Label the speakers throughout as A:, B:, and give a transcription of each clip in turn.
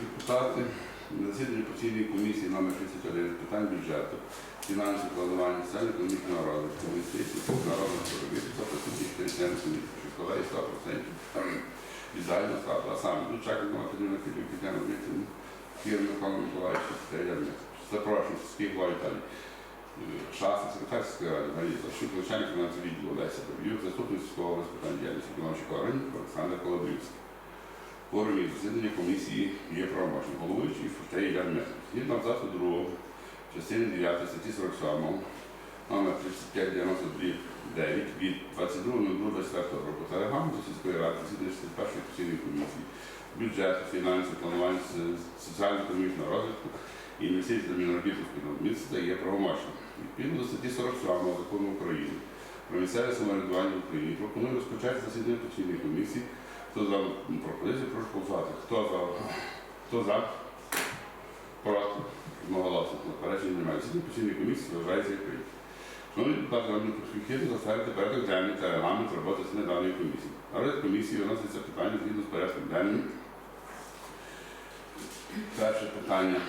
A: депутати на засіданні постійної комісії номер 61 з питань бюджету, фінансів, планування, соціально-економічного розвитку, інвестицій, народного співробітництва, присутні 4 члени комісії, що складає 100% від загального. А саме Дучак Людмила Петрівна Кирюк, Тетяна Дмитрівна, Кір Михайло Миколаївич, Запрошую, Сергій Віталій. Шафа, секретар сільської ради Галіза, Щук, начальник фінансового відділу Олеся Доб'юк, заступник сільського питань діяльності економічних органів Олександр Колодрівський. Форум засідання комісії є правомочним головуючий Фуртей Ян Мехник. Згідно абзацу 2 частини 9 статті 47 номер 3592 від 22.02.24 року та регламенту сільської ради засідання 61 постійної комісії бюджету, фінансів, планування соціально-економічного розвитку і інвестицій до міноробітних співробітництва є правомочним. Відповідно до статті 47 закону України про місцеве самоврядування в Україні пропоную розпочати засідання постійної комісії. Хто за пропозицію, прошу голосувати. Хто за? Хто за? Проти? Одноголосно. Заперечень немає. Засідання постійної комісії вважається відкритим. Шановні депутати, вам необхідно затвердити порядок денний та регламент роботи засідання даної комісії. На розгляд комісії виноситься питання згідно з порядком денним. Перше питання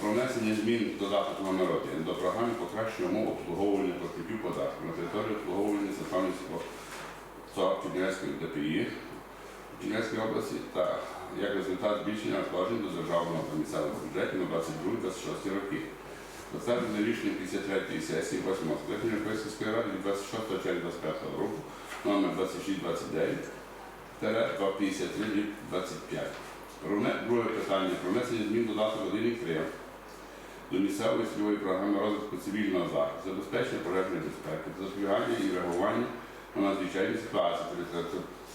A: про внесення змін додаток номер 1 до програми покращення умов обслуговування платників податків на території обслуговування Сафанівського ЦОАП Чернівецької ДПІ в Чернівецькій області та як результат збільшення надходжень до державного та місцевого бюджетів на 22-26 роки. Затверджене рішення 53-ї сесії 8 скликання Європейської ради 26 червня 25 року номер 2629 253 25. Про вне- Друге питання про внесення змін до додаток 1 і 3 до місцевої цільової програми розвитку цивільного захисту, забезпечення пожежної безпеки, запобігання і реагування на надзвичайні ситуації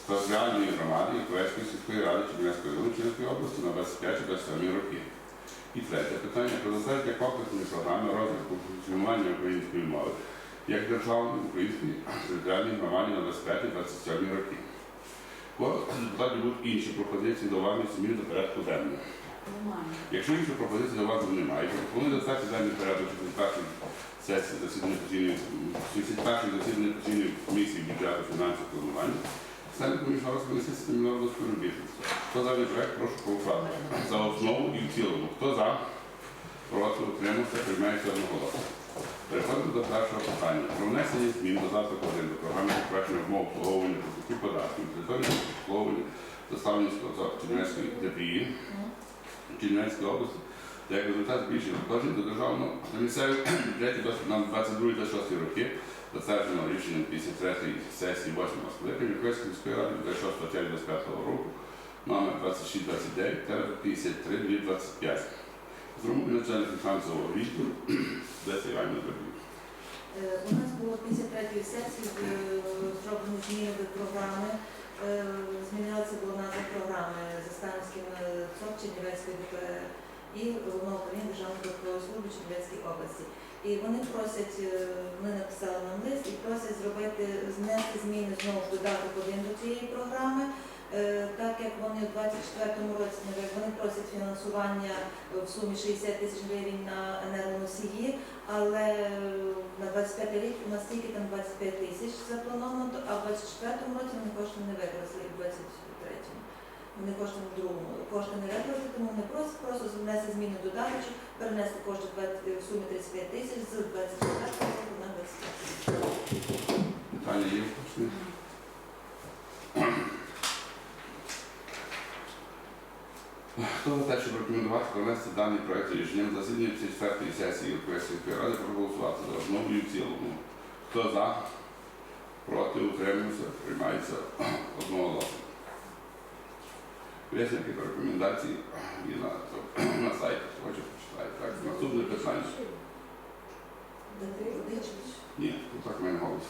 A: територіальної громади Європейської сільської ради Чернівецької Чернівецької області на 25-27 роки. І третє питання про затвердження комплексної програми розвитку функціонування української мови як державної української територіальної громади на 25-27 роки. Депутатів будуть інші пропозиції до вами змін до порядку денного. Якщо інших пропозицій до вас немає, пропоную затвердити даний порядок 61 сесії засідання постійної 61 засідання постійної комісії бюджету фінансів планування. Комісійного розгляду сесії міжнародного співробітництва. Хто за проект, прошу голосувати. За основу і в цілому. Хто за? Проти утримався, приймається одноголосно. Переходимо до першого питання. Про внесення змін до 1 до програми покращення умов обслуговування податків, території обслуговування Заставницького Чернівецької ДПІ Чернівецької області, та як результат збільшення надходжень до державного та місцевих бюджетів на 22-26 роки, затверджено рішенням 53-ї сесії 8 скликання Європейської міської ради 26 червня 25 року, номер 2629 53 25 Зробили начальник фінансового відділу Леся Іванівна.
B: Е, У нас було 53-ї сесії е, зроблені зміни до програми. Е, Змінилася була назва програми Заставницьким ЦОП Чернівецької і головного управління Державної податкової служби Чернівецької області. І вони просять, е, ми написали нам лист і просять зробити, знести зміни знову ж додаток один до цієї програми. Е, Так як вони у 24-му році вони просять фінансування в сумі 60 тисяч гривень на енергоносії, але на 25 рік у нас тільки там 25 тисяч заплановано, а в 24-му році вони кошти не використали, і в 23-му. Вони кошти в другому кошти не використали, тому вони просять просто внести зміни до додаточок, перенести кошти в сумі 35 тисяч з 24 року на 25.
A: Питання є? Хто за те, щоб рекомендувати провести даний проект рішення на засіданні 54-ї сесії Європейської ради проголосувати за основу і в цілому? Хто за? Проти утримався, приймається одноголосно. Висновки та рекомендації є на, на сайті, хочу почитати. Так, наступне питання. Ні, тут так мене голос.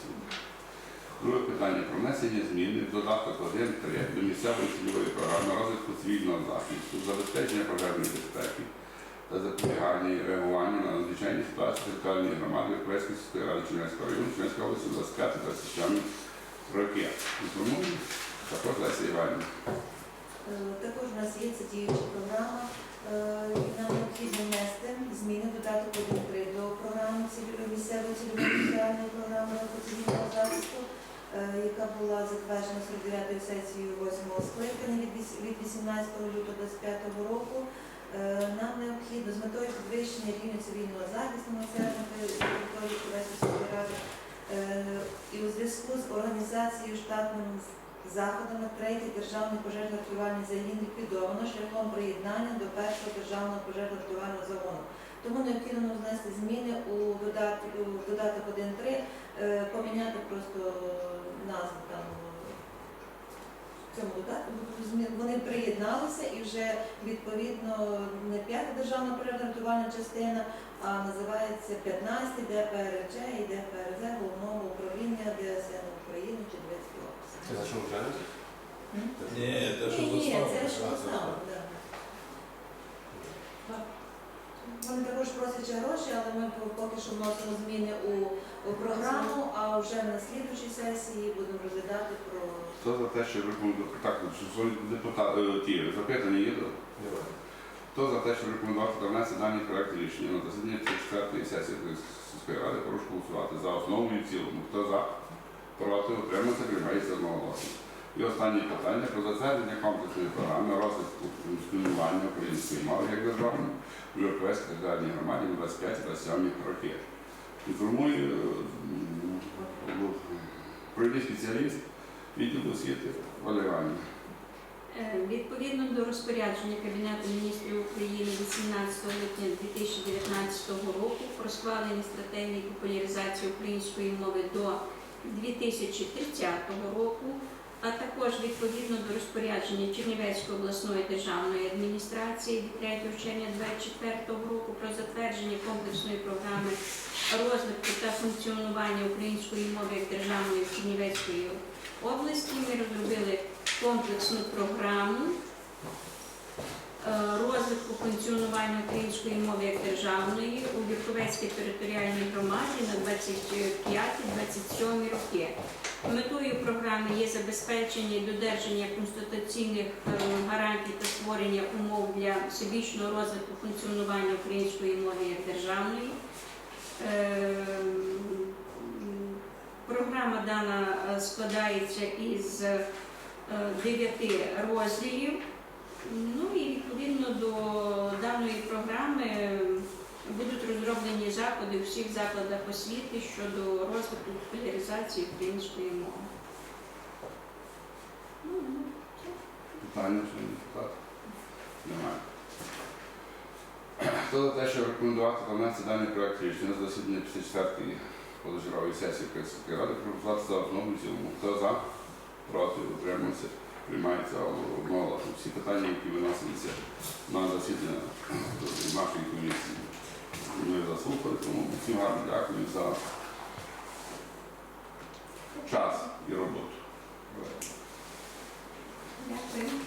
A: Друге питання про внесення зміни в додаток 1.3 до місцевої цільової програми розвитку цивільного захисту, забезпечення пожежної безпеки та запобігання і реагування на надзвичайні ситуації територіальної громади Європейської сільської ради Чернівецького району Чернівецької області 25-27 роки. Інформую також Леся Іванівна.
B: Е, Також у нас є це діюча програма. Е, Нам необхідно внести зміни додаток 1.3 до програми місцевої цільової програми по цивільного захисту. Е, яка була затверджена 49-ю сесією 8-го скликання від 18 лютого 25 року. Е, Нам необхідно з метою підвищення рівня цивільного захисту населення території ради е, і у зв'язку з організацією штатними заходами третій державний пожежно-рятувальний загін ліквідовано шляхом приєднання до першого державного пожежно-рятувального загону. Тому необхідно внести зміни у додаток, у додаток 1.3, е, поміняти просто назву там в цьому додатку. Вони приєдналися і вже відповідно не п'ята державна пожежно-рятувальна частина, а називається 15 ДПРЧ і ДПРЗ головного управління ДСН України чи Чернівецької області.
C: Це за що вже?
D: Ні, те, що
B: Ні, це
D: це що?
B: да. Просять гроші, але ми поки що вносимо зміни у, у програму, а вже на слідчій сесії будемо розглядати про
A: Хто за те, що рекомендувати так, що свої депутати ті запитання є? Хто за те, щоб рекомендувати та внести дані проект рішення на засіданні 34-ї сесії сільської ради, прошу голосувати за основу і в цілому. Хто за? Проти, утримався, приймається одноголосно. І останнє питання про затвердження комплексної програми розвитку функціонування української мови як державної в Європейській державній громаді на 25-27 роки. Інформує м, провідний спеціаліст відділу освіти Оля
E: Е, Відповідно до розпорядження Кабінету міністрів України 18 липня 2019 року про схвалення стратегії популяризації української мови до 2030 року, а також відповідно до розпорядження Чернівецької обласної державної адміністрації від 3 червня 2024 року про затвердження комплексної програми розвитку та функціонування української мови як державної в Чернівецької області. Ми розробили комплексну програму розвитку функціонування української мови як державної у Вірковецькій територіальній громаді на 25-27 роки. Метою програми є забезпечення і додержання конституційних е, гарантій та створення умов для всебічного розвитку функціонування української мови як державної. Е, Програма дана е, складається із е, дев'яти розділів. Ну і відповідно до даної програми будуть розроблені заходи у всіх закладах освіти щодо розвитку популяризації української мови. Ну, ну.
A: Питання, що депутат? Немає. Хто за те, щоб рекомендувати та внести даний проект рішення на засідання 54-ї позачергової сесії Київської ради проголосувати за основу цілому. Хто за? Проти? Утримався? Приймається одноголосно. Всі питання, які виносилися на засідання нашої комісії, ми заслухали, тому всім гарно дякую за час і роботу.
E: Дякую.